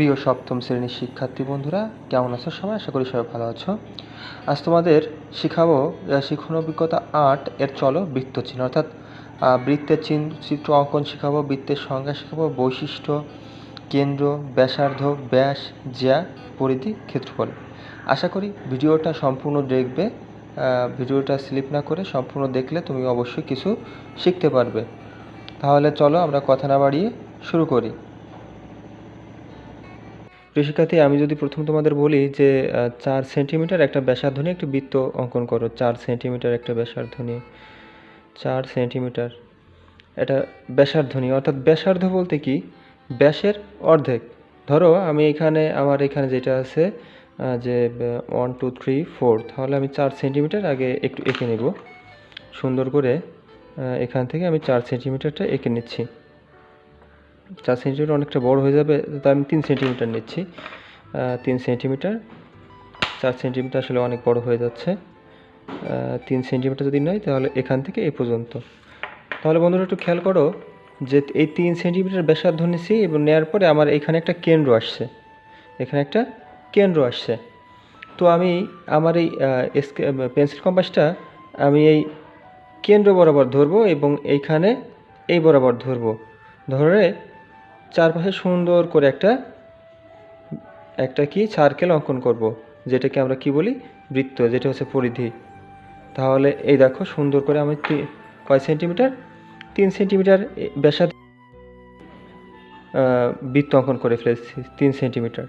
প্রিয় সপ্তম শ্রেণির শিক্ষার্থী বন্ধুরা, কেমন আছো সবাই? আশা করি সবাই ভালো আছো। আজ তোমাদের শিখাবো শিখন অভিজ্ঞতা আট এর চলো বৃত্ত চিহ্ন অর্থাৎ বৃত্তের চিহ্ন, চিত্র অঙ্কন শেখাবো, বৃত্তের সংজ্ঞা শেখাবো, বৈশিষ্ট্য, কেন্দ্র, ব্যাসার্ধ, ব্যাস, জ্যা, পরিধি, ক্ষেত্রফল। আশা করি ভিডিওটা সম্পূর্ণ দেখবে ভিডিওটা স্লিপ না করে সম্পূর্ণ দেখলে তুমি অবশ্যই কিছু শিখতে পারবে। তাহলে চলো আমরা কথা না বাড়িয়ে শুরু করি। শিক্ষার্থী আমি যদি প্রথম তোমাদের বলি যে চার সেন্টিমিটার একটা ব্যাসার্ধ একটি বৃত্ত অঙ্কন করো। চার সেন্টিমিটার একটা ব্যাসার্ধ চার সেন্টিমিটার এটা ব্যাসার্ধ অর্থাৎ ব্যাসার্ধ বলতে কি? ব্যাসের অর্ধেক। ধরো আমি এখানে, আমার এখানে যেটা আছে যে ওয়ান টু থ্রি ফোর তাহলে আমি চার সেন্টিমিটার আগে একটু এঁকে নেব। সুন্দর করে এখান থেকে আমি চার সেন্টিমিটারটা এঁকে নিচ্ছি। চার সেন্টিমিটার অনেকটা বড় হয়ে যাবে তাই আমি তিন সেন্টিমিটার নিচ্ছি। তিন সেন্টিমিটার। চার সেন্টিমিটার আসলে অনেক বড় হয়ে যাচ্ছে। তিন সেন্টিমিটার যদি নয় তাহলে এখান থেকে এই পর্যন্ত। তাহলে বন্ধুরা একটু খেয়াল করো যে এই তিন সেন্টিমিটার ব্যাসার্ধ নিচ্ছি এবং নেওয়ার পরে আমার এখানে একটা কেন্দ্র আসছে। এখানে একটা কেন্দ্র আসছে। তো আমি আমার এই পেন্সিল কম্পাসটা আমি এই কেন্দ্র বরাবর ধরবো এবং এইখানে এই বরাবর ধরবো। ধরে চারপাশে সুন্দর করে একটা একটা কি সার্কেল অঙ্কন করব যেটাকে আমরা কি বলি? বৃত্ত যেটা হচ্ছে পরিধি। তাহলে এই দেখো সুন্দর করে আমি কয় সেন্টিমিটার তিন সেন্টিমিটার আহ, বৃত্ত অঙ্কন করে ফেলেছি তিন সেন্টিমিটার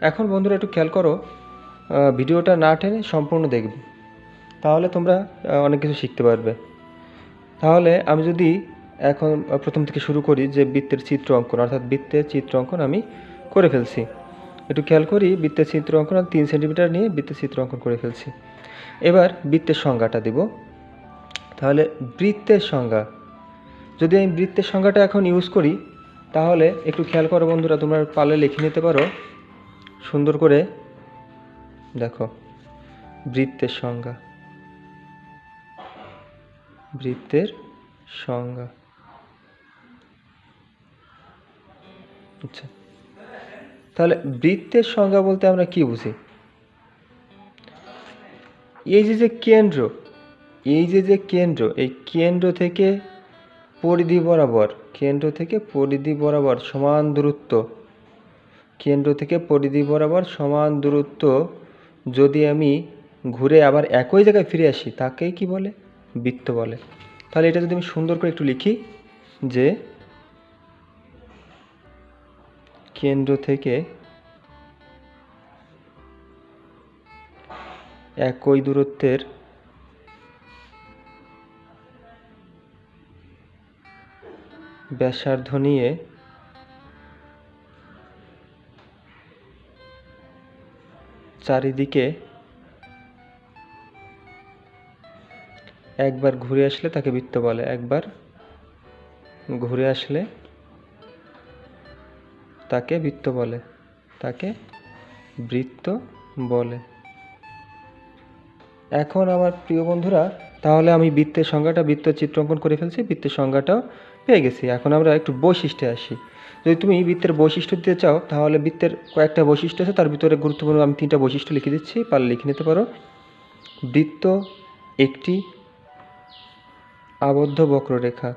এখন বন্ধুরা একটু খেয়াল করো ভিডিওটা না টেনে সম্পূর্ণ দেখবে। তাহলে তোমরা অনেক কিছু শিখতে পারবে। তাহলে আমি যদি এখন প্রথম থেকে শুরু করি যে বৃত্তের চিত্র অঙ্কন। অর্থাৎ বৃত্তের চিত্র অঙ্কন আমি করে ফেলছি। একটু খেয়াল করি, বৃত্তের চিত্র অঙ্কন তিন সেন্টিমিটার নিয়ে বৃত্তের চিত্র অঙ্কন করে ফেলছি। এবার বৃত্তের সংজ্ঞাটা দেব। তাহলে বৃত্তের সংজ্ঞা। যদি আমি বৃত্তের সংজ্ঞাটা এখন ইউজ করি, তাহলে একটু খেয়াল করো বন্ধুরা, তোমরা পালে লিখে নিতে পারো। সুন্দর করে দেখো, বৃত্তের সংজ্ঞা। বৃত্তের সংজ্ঞা। আচ্ছা। তাহলে বৃত্তের সংজ্ঞা বলতে আমরা কি বুঝি? এই যে যে কেন্দ্র, এই যে যে কেন্দ্র, এই কেন্দ্র থেকে পরিধি বরাবর, কেন্দ্র থেকে পরিধি বরাবর সমান দূরত্ব, কেন্দ্র থেকে পরিধি বরাবর সমান দূরত্ব, যদি আমি ঘুরে আবার একই জায়গায় ফিরে আসি, তাকেই কি বলে? বৃত্ত বলে। তাহলে এটা যদি আমি সুন্দর করে একটু লিখি, যে কেন্দ্র থেকে একই দূরত্বের ব্যাসার্ধ নিয়ে চারিদিকে একবার ঘুরে আসলে তাকে বৃত্ত বলে, একবার ঘুরে আসলে তাকে বৃত্ত বলে, তাকে বৃত্ত বলে। এখন আমার প্রিয় বন্ধুরা, তাহলে আমি বৃত্তের সংজ্ঞাটা, বৃত্ত চিত্র অঙ্কন করে ফেলছি, বৃত্তের সংজ্ঞাটাও পেয়ে গেছি। এখন আমরা একটু বৈশিষ্ট্যে আসি। যদি তুমি বৃত্তের বৈশিষ্ট্য দিতে চাও, তাহলে বৃত্তের কয়েকটা বৈশিষ্ট্য আছে, তার ভিতরে গুরুত্বপূর্ণ আমি তিনটা বৈশিষ্ট্য লিখে দিচ্ছি, পারলে লিখে নিতে পারো। বৃত্ত একটি আবদ্ধ বক্ররেখা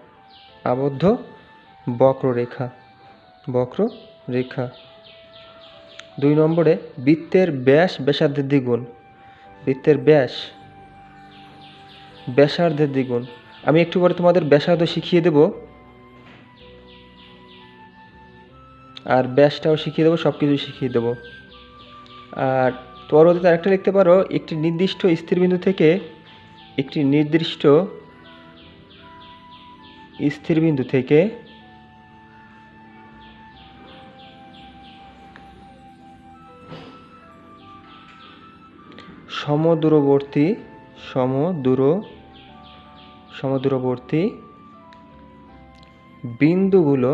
আবদ্ধ বক্ররেখা বক্ররেখা দুই নম্বরে, বৃত্তের ব্যাস ব্যাসার্ধের দ্বিগুণ। বৃত্তের ব্যাস ব্যাসার্ধের দ্বিগুণ। আমি একটু পরে তোমাদের ব্যাসার্ধ শিখিয়ে দেব। আর ব্যাসটাও শিখিয়ে দেবো সব কিছু শিখিয়ে দেবো। আর পরবর্তীতে আরেকটা লিখতে পারো, একটি নির্দিষ্ট স্থিরবিন্দু থেকে একটি নির্দিষ্ট স্থিরবিন্দু থেকে সমদূরবর্তী, সমদূর, সমদূরবর্তী বিন্দুগুলো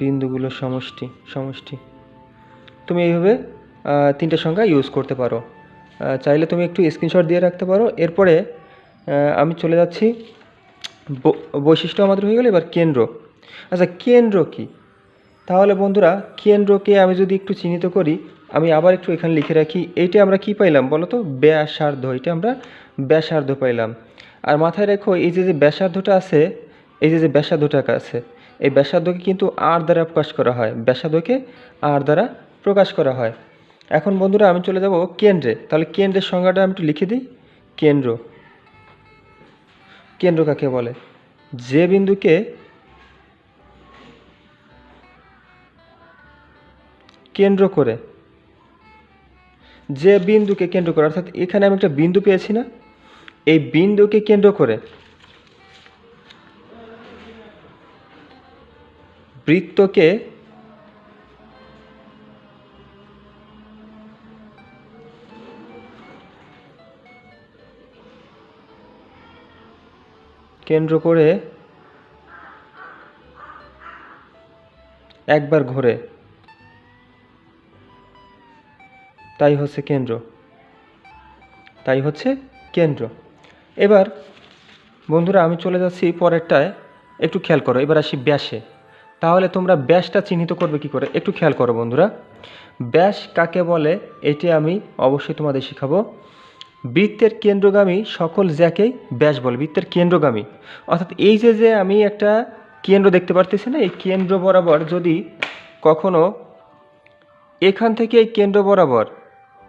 বিন্দুগুলো সমষ্টি সমষ্টি। তুমি এইভাবে তিনটে সংখ্যা ইউজ করতে পারো। চাইলে তুমি একটু স্ক্রিনশট দিয়ে রাখতে পারো। এরপরে আমি চলে যাচ্ছি বৈশিষ্ট্য আমাদের হয়ে গেল এবার কেন্দ্র। আচ্ছা কেন্দ্র কি? তাহলে বন্ধুরা, কেন্দ্রকে আমি যদি একটু চিহ্নিত করি আমি আবার একটু এখানে লিখে রাখি, এইটা আমরা কি পাইলাম বলো তো ব্যাসার্ধ এটা আমরা ব্যাসার্ধ পাইলাম। আর মাথায় রেখো, এই যে যে ব্যাসার্ধটা আছে, এই যে যে ব্যাসার্ধটা আছে, এই ব্যাসার্ধকে কিন্তু আর দ্বারা প্রকাশ করা হয়, ব্যাসার্ধকে আর দ্বারা প্রকাশ করা হয়। এখন বন্ধুরা, আমি চলে যাব কেন্দ্রে। তাহলে কেন্দ্রের সংজ্ঞাটা আমি একটু লিখে দিই। কেন্দ্র। কেন্দ্র কাকে বলে? যে বিন্দুকে কেন্দ্র করে। যে বিন্দুকে কেন্দ্র করে, অর্থাৎ এখানে আমি একটা বিন্দু পেয়েছি না, এই বিন্দুকে কেন্দ্র করে বৃত্তকে কেন্দ্র করে একবার ঘোরে তাই হচ্ছে কেন্দ্র। তাই হচ্ছে কেন্দ্র। এবার, বন্ধুরা, আমি চলে যাচ্ছি পরেরটায়। একটু খেয়াল করো, এবার আসি ব্যাসে। তাহলে তোমরা ব্যাসটা চিহ্নিত করবে কি করে? একটু খেয়াল করো, বন্ধুরা। ব্যাস কাকে বলে? এটি আমি অবশ্যই তোমাদের শেখাবো। বৃত্তের কেন্দ্রগামী সকল জ্যাকেই ব্যাস বলে, বৃত্তের কেন্দ্রগামী। অর্থাৎ এই যে যে আমি একটা কেন্দ্র দেখতে পারতেছি না, এই কেন্দ্র বরাবর যদি কখনো এখান থেকে এই কেন্দ্র বরাবর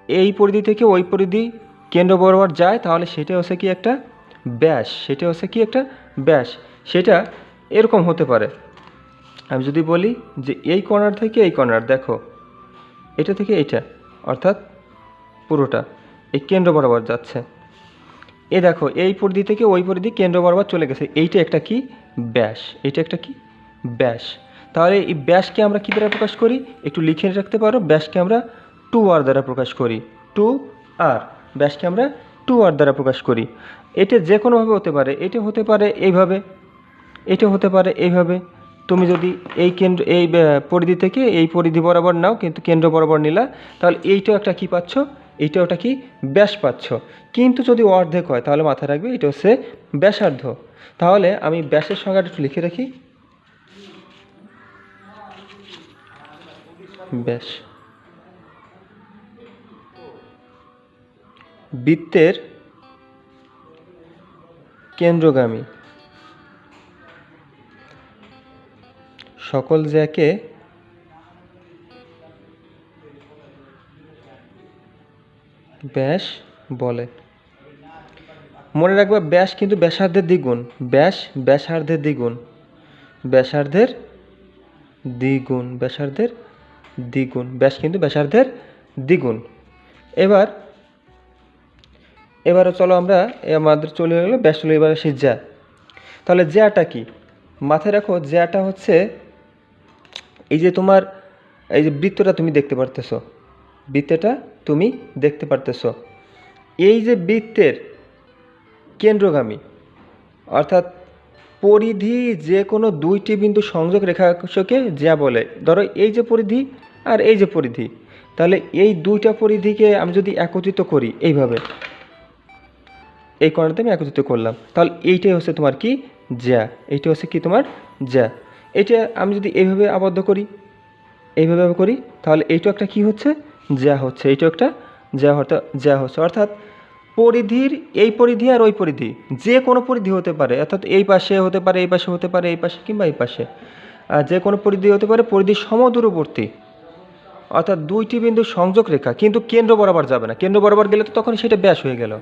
এই পরিধি থেকে ওই পরিধি কেন্দ্র বরাবর যায়, তাহলে সেটা হচ্ছে কি একটা ব্যাস, সেটা হচ্ছে কি একটা ব্যাস, সেটা এরকম হতে পারে। আমি যদি বলি যে এই কর্নার থেকে এই কর্নার, দেখো, এটা থেকে এইটা অর্থাৎ পুরোটা, এই কেন্দ্র বরাবর যাচ্ছে। এ দেখো, এই পরিধি থেকে ওই পরিধি কেন্দ্র বরাবর চলে গেছে, এইটা একটা কি? ব্যাস, এইটা একটা কি? ব্যাস। তাহলে এই ব্যাসকে আমরা কী দ্বারা প্রকাশ করি? একটু লিখে রাখতে পারো, ব্যাসকে আমরা টু আর দ্বারা প্রকাশ করি। টু আর। ব্যাসকে আমরা টু আর দ্বারা প্রকাশ করি। এটা যে কোনোভাবে হতে পারে। এটা হতে পারে এইভাবে। এটা হতে পারে এইভাবে। তুমি যদি এই কেন্দ্র এই পরিধি থেকে এই পরিধি বরাবর নাও, কিন্তু কেন্দ্র বরাবর নিলা, তাহলে এইটাও একটা কি পাচ্ছ? এইটাও একটা কি? ব্যাস পাচ্ছ। কিন্তু যদি অর্ধেক হয়, তাহলে মাথায় রাখবে এটা হচ্ছে ব্যাসার্ধ। তাহলে আমি ব্যাসের সংজ্ঞাটা একটু লিখে রাখি। ব্যাস। বৃত্তের কেন্দ্রগামী। সকল জ্যাকে ব্যাস বলে। মনে রাখবে, ব্যাস কিন্তু ব্যাসার্ধের দ্বিগুণ। ব্যাস, ব্যাসার্ধের দ্বিগুণ। ব্যাসার্ধের দ্বিগুণ ব্যাসার্ধের দ্বিগুণ। ব্যাস কিন্তু ব্যাসার্ধের দ্বিগুণ। এবার এবারে চলো আমরা আমাদের চলে গেলো ব্যাস এবার আসি জ্যা তাহলে জ্যাটা কি? মাথায় রাখো জ্যাটা হচ্ছে এই যে তোমার, এই যে বৃত্তটা তুমি দেখতে পারতেছো। বৃত্তটা তুমি দেখতে পারতেছো। এই যে বৃত্তের কেন্দ্রগামী, অর্থাৎ পরিধি যে কোনো দুইটি বিন্দু সংযোগ রেখাংশকে যা বলে। ধরো এই যে পরিধি আর এই যে পরিধি। তাহলে এই দুইটা পরিধিকে আমি যদি একত্রিত করি এইভাবে। এই কর্ণাতে আমি একত্রিত করলাম। তাহলে এইটাই হচ্ছে তোমার কি? জ্যা। এইটা হচ্ছে কি তোমার? জ্যা। এটা আমি যদি এইভাবে আবদ্ধ করি, এইভাবে করি, তাহলে এইটা একটা কি হচ্ছে? জ্যা হচ্ছে। এইটা একটা জ্যা অর্থাৎ জ্যা হচ্ছে। অর্থাৎ পরিধির, এই পরিধি আর ওই পরিধি, যে কোনো পরিধি হতে পারে, অর্থাৎ এই পাশে হতে পারে, এই পাশে হতে পারে, এই পাশে কিংবা এই পাশে। আর যে কোনো পরিধি হতে পারে পরিধির সমদূরবর্তী। অর্থাৎ দুইটি বিন্দু সংযোগ রেখা, কিন্তু কেন্দ্র বরাবর যাবে না। কেন্দ্র বরাবর গেলে তো তখন সেটা ব্যাস হয়ে গেল।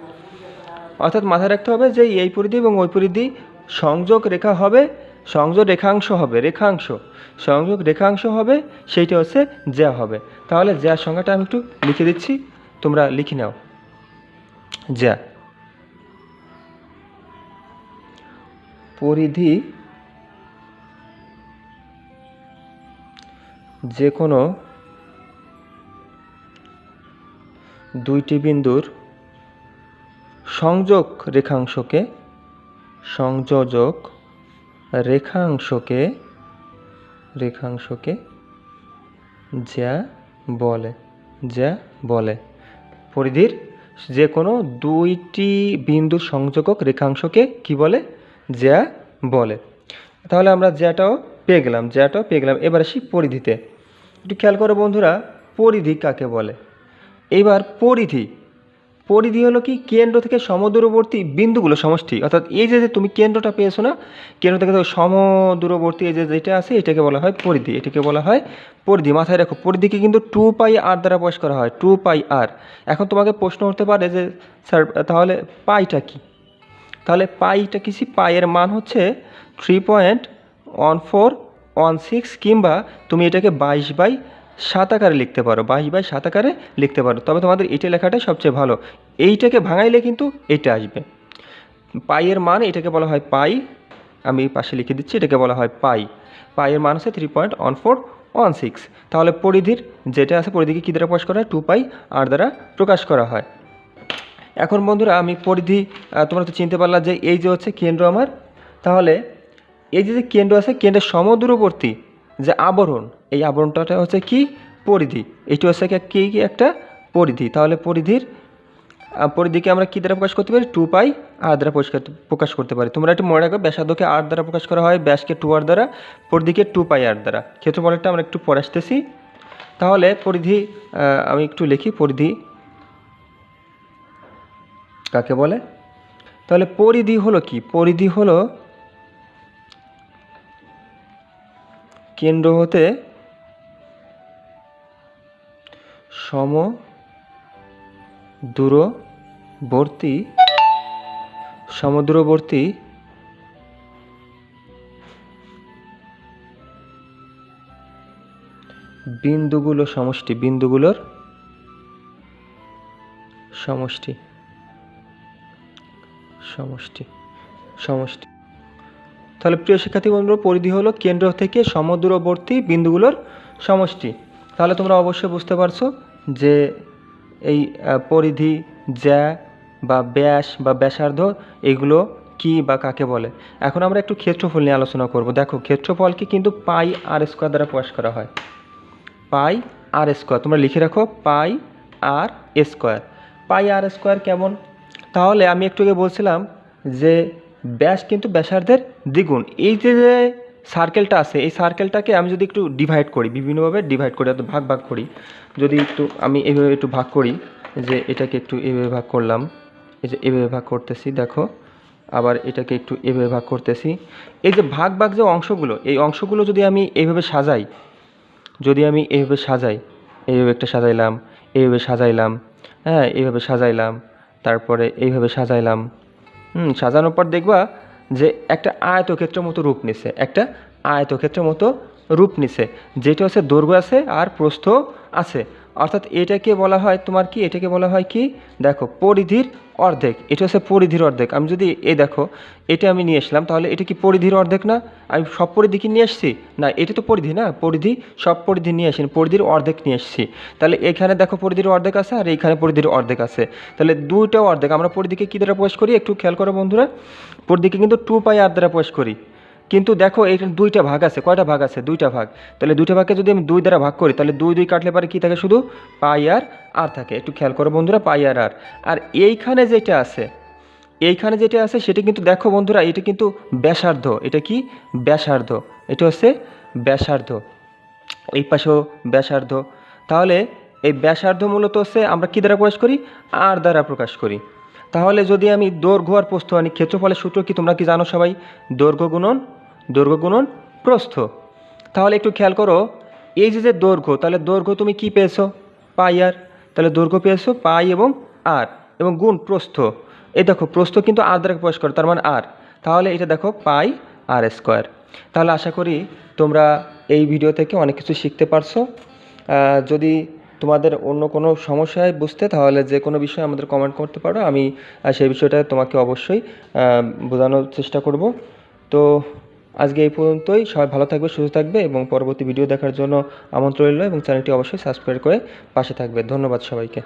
অর্থাৎ মাথায় রাখতে হবে যে এই পরিধি এবং ওই পরিধি সংযোগ রেখা হবে, সংযোগ রেখাংশ হবে, রেখাংশ। সংযোগ রেখাংশ হবে, সেইটা হচ্ছে জ্যা হবে। তাহলে জ্যা সংখ্যাটা আমি একটু লিখে দিচ্ছি, তোমরা লিখে নাও। জ্যা। পরিধি যে কোনো দুইটি বিন্দুর সংযোগ রেখাংশকে, সংযোজক রেখাংশকে রেখাংশকে যা বলে যা বলে। পরিধির যে কোনো দুইটি বিন্দু সংযোজক রেখাংশকে কি বলে? যা বলে। তাহলে আমরা জ্যাটাও পেয়ে গেলাম, জ্যাটাও পেয়ে গেলাম। এবার আসি পরিধিতে। একটু খেয়াল করো বন্ধুরা, পরিধি কাকে বলে? এবার পরিধি পরিধি হলো কি কেন্দ্র থেকে সমদূরবর্তী বিন্দুগুলো সমষ্টি। অর্থাৎ এই যে তুমি কেন্দ্রটা পেয়েছ না, কেন্দ্র থেকে সমদূরবর্তী এই যে যেটা আছে, এটাকে বলা হয় পরিধি। এটাকে বলা হয় পরিধি। মাথায় রাখো, পরিধিকে কিন্তু টু পাই আর দ্বারা প্রকাশ করা হয় টু পাই আর এখন তোমাকে প্রশ্ন হতে পারে যে, স্যার, তাহলে পাইটা কি? তাহলে পাইটা কিছু পাইয়ের মান হচ্ছে three point one four one six কিংবা তুমি এটাকে বাইশ বাই সাত আকারে লিখতে পারো বাইশ বাই সাত আকারে লিখতে পারো। তবে তোমাদের এটা লেখাটাই সবচেয়ে ভালো। এইটাকে ভাঙাইলে কিন্তু এটা আসবে। পাইয়ের মান এটাকে বলা হয় পাই। আমি পাশে লিখে দিচ্ছি, এটাকে বলা হয় পাই। পাইয়ের মান হচ্ছে three point one four one six তাহলে পরিধির যেটা আছে, পরিধিকে কী দ্বারা প্রকাশ করা হয়? টু পাই আর দ্বারা প্রকাশ করা হয়। এখন বন্ধুরা, আমি পরিধি তোমরা তো চিনতে পারলা যে এই যে হচ্ছে কেন্দ্র আমার। তাহলে এই যে কেন্দ্র আছে, কেন্দ্রের সমদূরবর্তী যে আবরণ এই আবরণটা হচ্ছে কি? পরিধি। এটি হচ্ছে কি- কি একটা পরিধি। তাহলে পরিধির পরিধিকে আমরা কী দ্বারা প্রকাশ করতে পারি? টু পাই আর দ্বারা প্রকাশ করতে- প্রকাশ করতে পারি। তোমরা একটু মনে রাখবে, ব্যাসার্ধকে আর দ্বারা প্রকাশ করা হয়, ব্যাসকে টু আর দ্বারা, পরিধিকে টু পাই আর দ্বারা। ক্ষেত্রফলটা আমরা একটু পরে আসতেছি। তাহলে পরিধি আমি একটু লিখি, পরিধি। কাকে বলে? তাহলে পরিধি হলো কি? পরিধি হলো কেন্দ্র হতে সম, দূরবর্তী, সমদূরবর্তী, বিন্দুগুলো সমষ্টি, বিন্দুগুলোর সমষ্টি সমষ্টি সমষ্টি। তাহলে প্রিয় শিক্ষার্থী বন্ধু পরিধি হলো কেন্দ্র থেকে সমদূরবর্তী বিন্দুগুলোর সমষ্টি। তাহলে তোমরা অবশ্যই বুঝতে পারছ যে এই পরিধি, জ্যা বা ব্যাস বা ব্যাসার্ধ, এগুলো কি বা কাকে বলে? এখন আমরা একটু ক্ষেত্রফল নিয়ে আলোচনা করব। দেখো, ক্ষেত্রফলকে কিন্তু পাই আর স্কোয়ার দ্বারা প্রকাশ করা হয়। পাই আর স্কোয়ার, তোমরা লিখে রাখো পাই আর স্কোয়ার। পাই আর স্কোয়ার কেমন? তাহলে আমি একটু আগে বলছিলাম যে ব্যাস কিন্তু ব্যাসার্ধের দ্বিগুণ। এই যে সার্কেলটা আছে, এই সার্কেলটাকে আমি যদি একটু ডিভাইড করি, বিভিন্নভাবে ডিভাইড করি অর্থাৎ ভাগ ভাগ করি, যদি একটু আমি এইভাবে একটু ভাগ করি, যে এটাকে একটু এইভাবে ভাগ করলাম, এই যে এভাবে ভাগ করতেছি, দেখো, আবার এটাকে একটু এভাবে ভাগ করতেছি, এই যে ভাগ ভাগ যে অংশগুলো, এই অংশগুলো যদি আমি এইভাবে সাজাই, যদি আমি এইভাবে সাজাই এইভাবে একটা সাজাইলাম এইভাবে সাজাইলাম হ্যাঁ এইভাবে সাজাইলাম, তারপরে এইভাবে সাজাইলাম, হুম, সাজানোর পর দেখবা যে একটা আয়তক্ষেত্রের মতো রূপ নিছে, একটা আয়তক্ষেত্রের মতো রূপ নিছে, যেটা হচ্ছে দৈর্ঘ্য আছে আর প্রস্থ আছে। অর্থাৎ এটাকে বলা হয়, তোমার কি? এটাকে বলা হয় কি? দেখো, পরিধির অর্ধেক। এটা হচ্ছে পরিধির অর্ধেক। আমি যদি এ দেখো, এটা আমি নিয়ে আসলাম তাহলে এটা কি পরিধির অর্ধেক না? আমি সব পরিধি কি নিয়ে আসছি না, এটা তো পরিধি না। পরিধি, সব পরিধি নিয়ে আসেন পরিধির অর্ধেক নিয়ে এসেছি। তাহলে এখানে দেখো পরিধির অর্ধেক আছে, আর এইখানে পরিধির অর্ধেক আছে। তাহলে দুইটা অর্ধেক, আমরা পরিধিকে কী দ্বারা প্রকাশ করি? একটু খেয়াল করো বন্ধুরা। পরিধিকে কিন্তু টু পাই আর দ্বারা প্রকাশ করি। কিন্তু দেখো এখানে দুইটা ভাগ আছে, কয়টা ভাগ আছে? দুইটা ভাগ। তাহলে দুইটা ভাগকে যদি আমি দুই দ্বারা ভাগ করি, তাহলে দুই দুই কাটলে পারে কী থাকে শুধু? পাই আর আর থাকে। একটু খেয়াল করো বন্ধুরা, পাই আর আর। আর এইখানে যেটা আছে, এইখানে যেটা আছে, সেটা কিন্তু দেখো বন্ধুরা, এটা কিন্তু ব্যাসার্ধ। এটা কি? ব্যাসার্ধ। এটা হচ্ছে ব্যাসার্ধ। এই পাশেও ব্যাসার্ধ। তাহলে এই ব্যাসার্ধ মূলত হচ্ছে আমরা কী দ্বারা প্রকাশ করি? আর দ্বারা প্রকাশ করি। তাহলে যদি আমি দৈর্ঘ্য আর প্রস্থ আনি, ক্ষেত্রফলের সূত্র কি তোমরা কি জানো সবাই? দৈর্ঘ্য গুণন দৈর্ঘ্য গুণন প্রস্থ। তাহলে একটু খেয়াল করো, এই যে যে দৈর্ঘ্য, তাহলে দৈর্ঘ্য তুমি কি পেয়েছ? পাই আর। তাহলে দৈর্ঘ্য পেয়েছ পাই এবং আর, এবং গুণ প্রস্থ। এই দেখো, প্রস্থ কিন্তু আর দ্বারা প্রকাশ করে, তার মানে আর। তাহলে এটা দেখো, পাই আর স্কোয়ার। তাহলে আশা করি তোমরা এই ভিডিও থেকে অনেক কিছু শিখতে পারছ। যদি তোমাদের অন্য কোনো সমস্যায় বুঝতে, তাহলে যে কোনো বিষয়ে আমাদের কমেন্ট করতে পারো। আমি সেই বিষয়টা তোমাকে অবশ্যই বোঝানোর চেষ্টা করব। তো আজকে এই পর্যন্তই। সবাই ভালো থাকবে, সুস্থ থাকবে এবং পরবর্তী ভিডিও দেখার জন্য আমন্ত্রণ রইল এবং চ্যানেলটি অবশ্যই সাবস্ক্রাইব করে পাশে থাকবে। ধন্যবাদ সবাইকে।